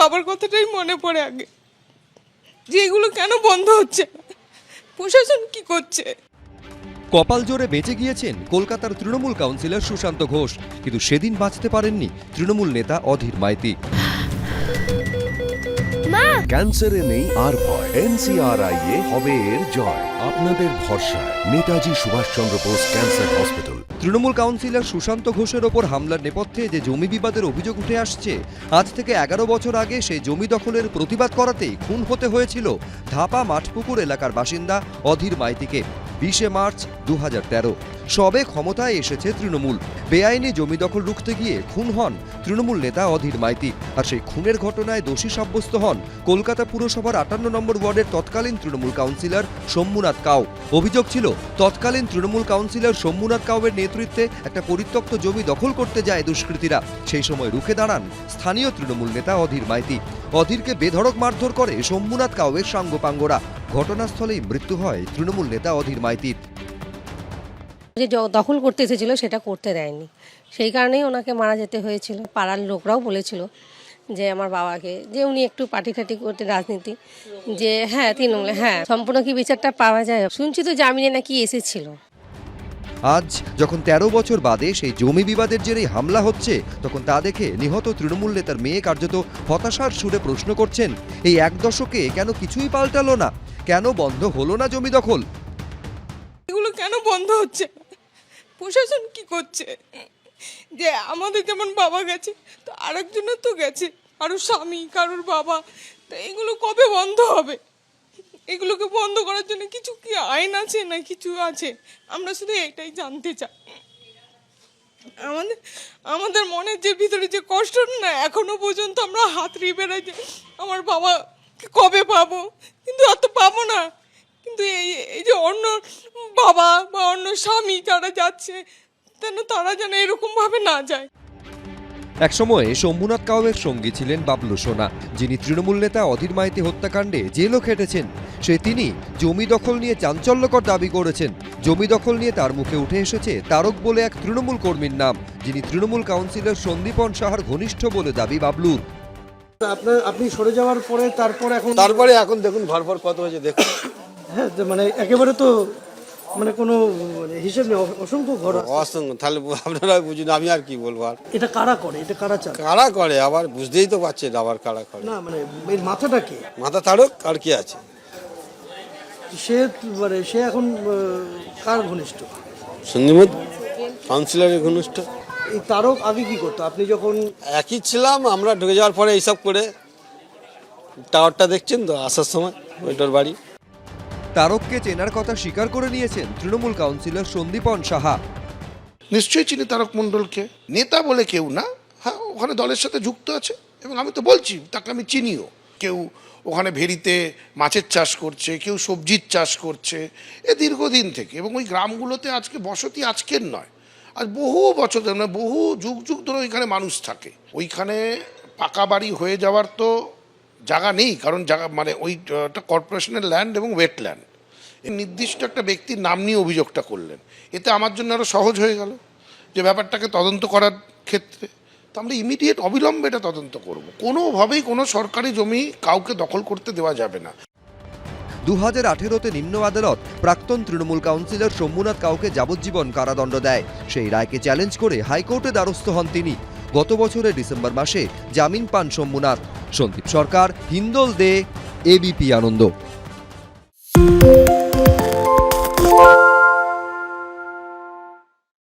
বাবার কথাটাই মনে পড়ে আগে। যে এগুলো কেন বন্ধ হচ্ছে? প্রশাসন কি করছে? কপাল জোরে বেঁচে গিয়েছেন কলকাতার তৃণমূল কাউন্সিলর সুশান্ত ঘোষ, কিন্তু সেদিন বাঁচতে পারেননি তৃণমূল নেতা অধীর মাইতি। ক্যান্সারে নেই আর ভয়। এনসিআরআই এ হবে এর জয়। আপনাদের ভরসা Netaji Subhashchandra Bose cancer hospital. Trinamool councillor Sushanta ঘোষের ওপর হামলার নেপথ্যে যে জমি বিবাদের অভিযোগ উঠে আসছে, আজ থেকে এগারো বছর আগে সেই জমি দখলের প্রতিবাদ করাতেই খুন হতে হয়েছিল ধাপা মাঠপুকুর এলাকার বাসিন্দা অধীর মাইতিকে। বিশে মার্চ দু হাজার তেরো। সবে ক্ষমতায় এসেছে তৃণমূল। বেআইনি জমি দখল রুখতে গিয়ে খুন হন তৃণমূল নেতা অধীর মাইতি। আর সেই খুনের ঘটনায় দোষী সাব্যস্ত হন কলকাতা পুরসভার আটান্ন নম্বর ওয়ার্ডের তৎকালীন তৃণমূল কাউন্সিলর শম্ভুনাথ কাউ। অভিযোগ ছিল, তৎকালীন তৃণমূল কাউন্সিলর শম্ভুনাথ কাউয়ের নেতৃত্বে একটা পরিত্যক্ত জমি দখল করতে যায় দুষ্কৃতীরা। সেই সময় রুখে দাঁড়ান স্থানীয় তৃণমূল নেতা অধীর মাইতি। অধীরকে বেধড়ক মারধর করে শম্ভুনাথ কাউয়ের সাঙ্গপাঙ্গরা। ঘটনাস্থলেই মৃত্যু হয় তৃণমূল নেতা অধীর মাইতির। যে দখল করতে এসেছিল সেটা করতে দেয়নি। সেই কারণেই ওনাকে মারা যেতে হয়েছিল। পাড়ার লোকরাও বলেছিল যে আমার বাবাকে যে উনি একটু পার্টি ঠাটি করতে রাজনীতি যে হ্যাঁ তৃণমূলে হ্যাঁ সম্পূর্ণ কি বিচারটা পাওয়া যায়? শুনছি তো জামিনে নাকি এসেছিল। আজ যখন ১৩ বছর বাদে সেই জমি বিবাদের জেরেই হামলা হচ্ছে তখন তা দেখে নিহত তৃণমূল নেতার মেয়ে কার্যত হতাশার সুরে প্রশ্ন করছেন এই এক দশকে কেন কিছুই পাল্টালো না? কেন বন্ধ হলো না জমি দখল? এগুলো কেন বন্ধ হচ্ছে? প্রশাসন কি করছে? যে আমাদের যেমন বাবা গেছে, তো আরেকজনের তো গেছে। কারোর স্বামী, কারোর বাবা। তো এগুলো কবে বন্ধ হবে? এগুলোকে বন্ধ করার জন্য কিছু কি আইন আছে না কিছু আছে? আমরা শুধু এটাই জানতে চাই। আমাদের আমাদের মনের যে ভিতরে যে কষ্ট না, এখনও পর্যন্ত আমরা হাত রিয়ে বেড়াই যে আমার বাবা কবে পাবো? কিন্তু আর তো পাবো না। কিন্তু এই এই যে অন্য বাবা বা অন্য স্বামী যারা যাচ্ছে যেন তারা যেন এরকম ভাবে না যায়। একসময় শম্ভুনাথ কাউয়ের সঙ্গী ছিলেন বাবলু সোনা যিনি তৃণমূল নেতা অধীর মাইতি হত্যাকাণ্ডে জেলও খেটেছেন। সে তিনি জমি দখল নিয়ে চাঞ্চল্যকর দাবি করেছেন। জমি দখল নিয়ে তার মুখে উঠে এসেছে তারক বলে এক তৃণমূল কর্মীর নাম যিনি তৃণমূল কাউন্সিলর সন্দীপন সাহার ঘনিষ্ঠ বলে দাবি বাবলুর। আপনার আপনি সরে যাওয়ার পরে তারপর এখন তারপরে এখন দেখুন ভরভর কত হয়েছে দেখুন। হ্যাঁ মানে একেবারে তো মানে কোনো হিসেব নেই অসংখ্য ঘর অসংখ্য তাহলে আপনারা বুঝুন আমি আর কি বলব আর? এটা কারা করে? এটা কারা চান কারা করে? আবার বুঝতেই তো পারছেন আবার কারা করে। না মানে এর মাথাটা কে? মাথা তাড়ক আর কি আছে? সে মানে সে এখন কার ঘনিষ্ঠ? সন্দীপত কাউন্সিলরের ঘনিষ্ঠ। এই তারক আগে কি করতো? আপনি যখন একই ছিলাম আমরা ঢুকে যাওয়ার পরে এইসব করে টাওয়ারটা দেখছেন তো আসার সময় ওইটার বাড়ি। তারককে চেনার কথা স্বীকার করে নিয়েছেন তৃণমূল কাউন্সিলর সন্দীপন সাহা। নিশ্চয়ই চিনি তারক মণ্ডলকে। নেতা বলে কেউ না। হ্যাঁ ওখানে দলের সাথে যুক্ত আছে। এবং আমি তো বলছি, তাকে আমি চিনিও। কেউ ওখানে ভেরিতে মাছের চাষ করছে, কেউ সবজির চাষ করছে, এ দীর্ঘদিন থেকে। এবং ওই গ্রামগুলোতে আজকে বসতি আজকের নয়। আজ বহু বছর ধরে মানে বহু যুগ যুগ ধরে ওইখানে মানুষ থাকে। ওইখানে পাকা বাড়ি হয়ে যাওয়ার তো জায়গা নেই, কারণ জায়গা মানে ওইটা কর্পোরেশনের ল্যান্ড এবং ওয়েটল্যান্ড এই নির্দিষ্ট একটা ব্যক্তির নাম নিয়ে অভিযোগটা করলেন। এতে আমার জন্য আরও সহজ হয়ে গেল যে ব্যাপারটাকে তদন্ত করার ক্ষেত্রে। তো আমরা ইমিডিয়েট অবিলম্বে এটা তদন্ত করব। কোনোভাবেই কোনো সরকারি জমি কাউকে দখল করতে দেওয়া যাবে না। দু হাজার আঠেরোতে নিম্ন আদালত প্রাক্তন তৃণমূল কাউন্সিলর শম্ভুনাথ কাউকে যাবজ্জীবন কারাদণ্ড দেয়। সেই রায়কে চ্যালেঞ্জ করে হাইকোর্টে দ্বারস্থ হন তিনি। গত বছরের ডিসেম্বর মাসে জামিন পান শম্ভুনাথ সন্দীপ সরকার হিন্দোল দে এবিপি আনন্দ।